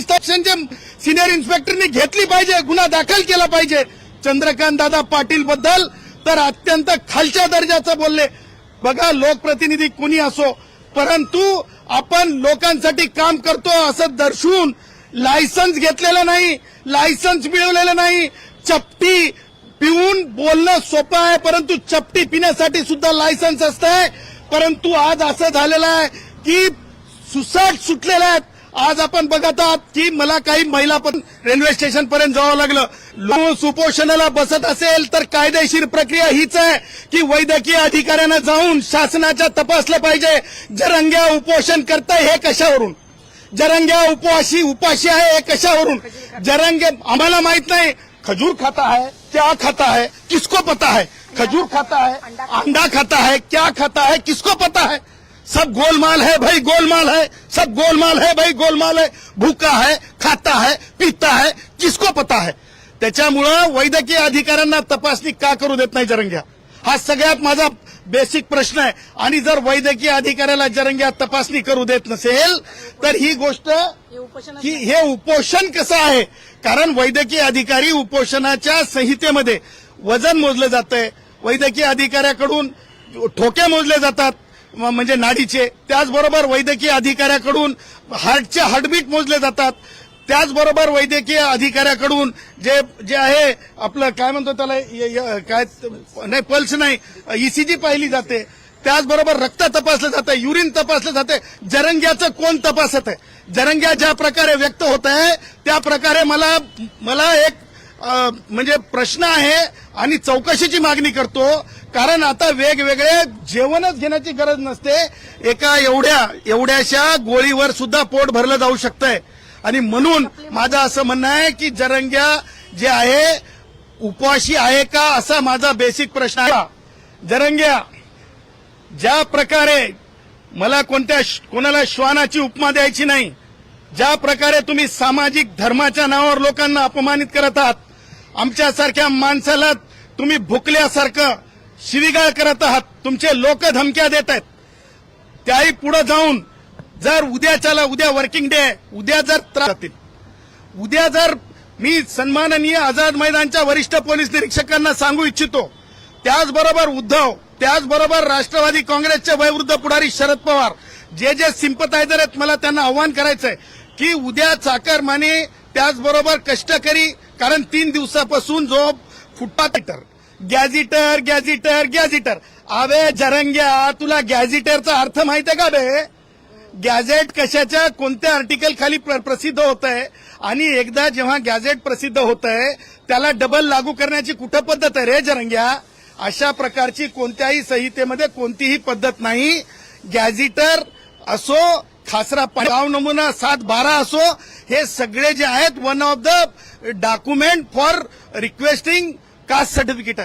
स्टेशनचे सिनियर इन्स्पेक्टरनी घेतली पाहिजे गुन्हा दाखल केला पाहिजे. चंद्रकांत दादा पाटील बद्दल तर अत्यंत खालच्या दर्जाचं बोलले. बघा लोकप्रतिनिधी कुणी असो परंतु आपण लोकांसाठी काम करतो असं दर्शवून लायसन्स घेतलेलं नाही लायसन्स मिळवलेलं नाही. चपटी पिऊन बोलणं सोपं आहे परंतु चपटी पिण्यासाठी सुद्धा लायसन्स असतंय. परंतु आज असं झालेलं आहे की सुसाट सुटलेला आहेत आज आपण बघत आहात की मला काही महिला पण रेल्वे स्टेशन पर्यंत जावं लागलं. लोक उपोषणाला बसत असेल तर कायदेशीर प्रक्रिया हीच आहे की वैद्यकीय अधिकाऱ्यांना जाऊन शासनाच्या तपासलं पाहिजे. जरंग्या उपोषण करताय हे कशावरून? जरंग्या उपवासी उपाशी आहे हे कशावरून? जरंगे आम्हाला माहीत नाही. खजूर खाता है क्या खाता है किसको पता है खजूर खाता है अंडा खाता है क्या खाता है किसको पता है सब गोलमाल है भाई गोलमाल है। सब गोलमाल है भाई गोलमाल है। भूखा है खाता है पीता है किसको पता है। त्याच्यामुळं वैद्यकीय अधिकाऱ्यांना तपासणी का करू देत नाही जरंग्या? हा सगळ्यात माझा बेसिक प्रश्न आहे. आणि जर वैद्यकीय अधिकाऱ्याला जरंग्या तपासणी करू देत नसेल तर ही गोष्ट की हे उपोषण कसं आहे? कारण वैद्यकीय अधिकारी उपोषणाच्या संहितेमध्ये वजन मोजलं जातंय. वैद्यकीय अधिकाऱ्याकडून ठोके मोजले जातात. म्हणजे नाडीचे. त्याचबरोबर वैद्यकीय अधिकाऱ्याकडून हार्टचे हार्टबीट मोजले जातात. त्याचबरोबर वैद्यकीय अधिकाऱ्याकडून जे जे आहे आपलं काय म्हणतो त्याला य- य- काय नाही पल्स नाही ईसीजी पाहिली जाते. त्याचबरोबर रक्त तपासलं जातं युरिन तपासलं जाते. जरंग्याचं कोण तपासत आहे? जरंग्या ज्या प्रकारे व्यक्त होत आहे त्या प्रकारे मला मला एक म्हणजे प्रश्न आहे आणि चौकशीची मागणी करतो. कारण आता वेगवेगळे जेवणच घेण्याची गरज नसते. एका एवढ्या एवढ्याशा गोळीवर सुद्धा पोट भरलं जाऊ शकतंय. आणि म्हणून माझं असं म्हणणं आहे की जरंग्या जे आहे उपवाशी आहे का असा माझा बेसिक प्रश्न आहे. जरंग्या ज्या प्रकारे मला कोणत्या कोणाला श्वानाची उपमा द्यायची नाही ज्या प्रकारे तुम्ही सामाजिक धर्माच्या नावावर लोकांना अपमानित करत आहात आमच्यासारख्या माणसाला तुम्ही भुकल्यासारखं शिवीगाळ करत आहात. तुमचे लोक धमक्या देत आहेत त्याही पुढे जाऊन जर उद्याच्याला उद्या वर्किंग डे उद्या जर त्रास जातील उद्या जर मी सन्माननीय आझाद मैदानच्या वरिष्ठ पोलीस निरीक्षकांना सांगू इच्छितो त्याचबरोबर उद्धव त्याचबरोबर राष्ट्रवादी काँग्रेसचे वयवृद्ध पुढारी शरद पवार जे जे सिंपतायझर आहेत मला त्यांना आव्हान करायचंय की उद्या चाकरमाने त्याचबरोबर कष्टकरी कारण तीन दिवसापासून जो फुटपाथ गॅझिटर गॅझिटर गॅझिटर. अवे जरंग्या तुला गॅझिटरचा अर्थ माहीत आहे का बे? गॅझेट कशाच्या? कोणत्या आर्टिकल खाली प्र- प्रसिद्ध होत आहे आणि एकदा जेव्हा गॅझेट प्रसिद्ध होत आहे त्याला डबल लागू करण्याची कुठं पद्धत आहे रे जरंग्या? अशा प्रकारची कोणत्याही संहितेमध्ये कोणतीही पद्धत नाही. गॅझिटर असो खासरा पा- गाव नमुना सात बारा असो हे सगळे जे आहेत one of the document for requesting caste certificate